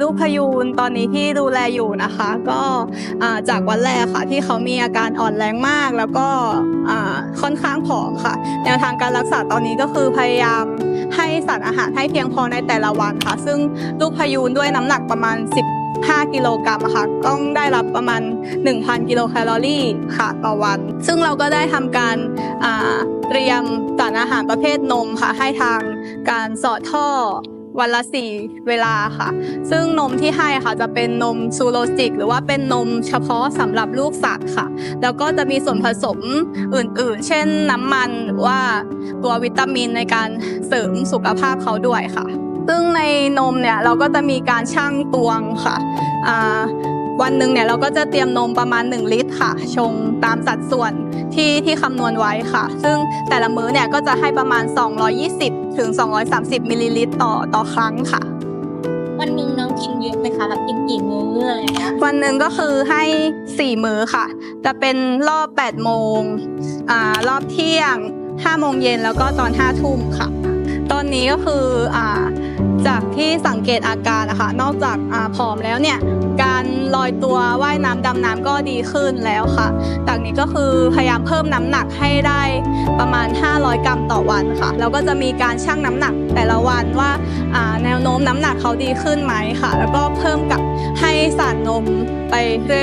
ลูกพยูนตอนนี้ที่ดูแลอยู่นะคะ ก็จากวันแรกค่ะที่เขามีอาการอ่อนแรงมาก แล้วก็ค่อนข้างผอมค่ะ แนวทางการรักษาตอนนี้ก็คือพยายามให้สารอาหารให้เพียงพอในแต่ละวันค่ะ ซึ่งลูกพยูนด้วยน้ำหนักประมาณ 15 กิโลกรัมค่ะต้องได้รับประมาณ 1,000 กิโลแคลอรี่ค่ะต่อวัน ซึ่งเราก็ได้ทำการเตรียมสารอาหารประเภทนมค่ะให้ทางการสอดท่อ วันละสี่เวลาค่ะ ซึ่งนมที่ให้ค่ะจะเป็นนมซูโรสติก หรือว่าเป็นนมเฉพาะสำหรับลูกสัตว์ค่ะ แล้วก็จะมีส่วนผสมอื่นๆ เช่นน้ำมันหรือว่าตัววิตามินในการเสริมสุขภาพเขาด้วยค่ะ ซึ่งในนมเนี่ยเราก็จะมีการชั่งตวงค่ะวันหนึ่งเนี่ยเราก็จะเตรียมนมประมาณ 1 ลิตรค่ะ ชงตามสัดส่วนที่ที่คำนวณไว้ค่ะ ซึ่งแต่ละมื้อเนี่ยก็จะให้ประมาณ 220 ถึง 230มิลลิลิตรต่อต่อครั้งค่ะ วันหนึ่งน้องกินเยอะไหมคะแบบกินกี่มื้ออะไรอย่างเงี้ยวันหนึ่งก็คือให้ 4 มื้อค่ะ จะเป็นรอบ 8 โมงอ่ารอบเที่ยง 5 โมงเย็นแล้วก็ตอน 5 ทุ่มค่ะ ตอนนี้ก็คืออ่า จากที่สังเกตอาการนะคะนอกจากอาผอมแล้วเนี่ยการลอยตัวว่ายน้ำดำน้ำก็ดีขึ้นแล้วค่ะ จากนี้ก็คือพยายามเพิ่มน้ำหนักให้ได้ประมาณ 500 กรัมต่อวันค่ะแล้วก็จะมีการชั่งน้ำหนักแต่ละวันว่าอ่าแนวโน้มน้ำหนักเขาดีขึ้นไหมค่ะ แล้วก็เพิ่มกับให้สารนมไป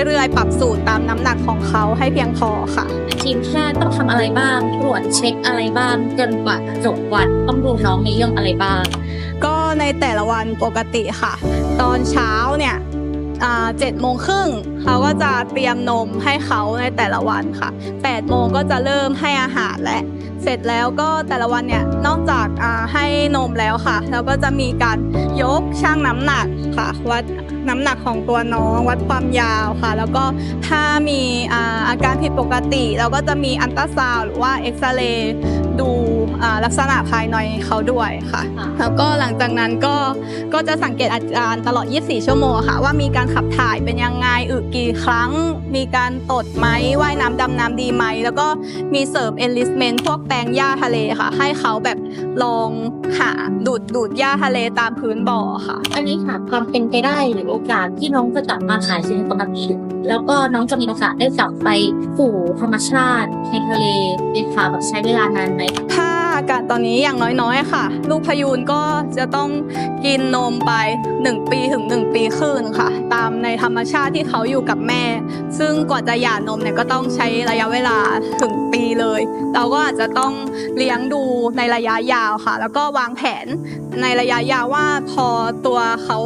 เรื่อยๆ ปรับสูตรตามน้ำหนักของเขาให้เพียงพอค่ะ ทีมแพทย์ต้องทำอะไรบ้างตรวจเช็คอะไรบ้างจนกว่าจบวันต้องดูน้องในเรื่องอะไรบ้าง ก็ ในแต่ละวันปกติค่ะ ตอนเช้าเนี่ยเจ็ดโมงครึ่งเขาก็จะเตรียมนมให้เขาในแต่ละวันค่ะ8ปดโมงก็จะเริ่มให้อาหารและ เสร็จแล้วก็แต่ละวันเนี่ยนอกจากให้นมแล้วค่ะ แล้วก็จะมีการยกชั่งน้ำหนักค่ะ วัดน้ำหนักของตัวน้องวัดความยาวค่ะ แล้วก็ถ้ามีอาการผิดปกติ เราก็จะมีอันตราซาวด์หรือว่าเอ็กซเรย์ดู ลักษณะภายในเขาด้วยค่ะค่ะ แล้วก็หลังจากนั้นก็ก็จะสังเกตอาการตลอด 24 ชั่วโมงค่ะ ว่ามีการขับถ่ายเป็นยังไงอึกี่ครั้ง มีการตดไหมว่ายน้ำดำน้ำดีไหม แล้วก็มีเสริม enlistment พวกแปลงหญ้าทะเลค่ะ ให้เขาแบบลองหาดูดดูดหญ้าทะเลตามพื้นบ่อค่ะ อันนี้ค่ะความเป็นไปได้หรือโอกาสที่น้องจะกลับมาขายชีวิตปกติแล้วก็น้องจะมีโอกาสได้กลับไปสู่ธรรมชาติในทะเลเป็นค่ะแบบใช้เวลานานไหมถ้า อากาศตอนนี้อย่างน้อยๆค่ะ ลูกพยูนก็จะต้องกินนมไป 1 ปีถึง 1 ปีครึ่งค่ะ ตามในธรรมชาติที่เขาอยู่กับแม่ ซึ่งกว่าจะหย่านมเนี่ยก็ต้องใช้ระยะเวลาถึงปีเลย เราก็อาจจะต้องเลี้ยงดูในระยะยาวค่ะ แล้วก็วางแผนในระยะยาวว่าพอตัวเขา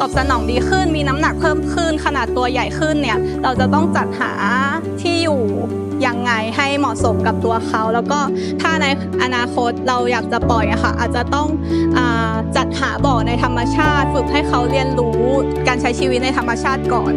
ตอบสนองดีขึ้นมีน้ำหนักเพิ่มขึ้นขนาดตัวใหญ่ขึ้นเนี่ยเราจะต้องจัดหาที่อยู่ ยังไงให้เหมาะสมกับตัวเขา แล้วก็ถ้าในอนาคตเราอยากจะปล่อยอะค่ะอาจจะต้องอจัดหาบ่อในธรรมชาติ ฝึกให้เขาเรียนรู้การใช้ชีวิตในธรรมชาติก่อน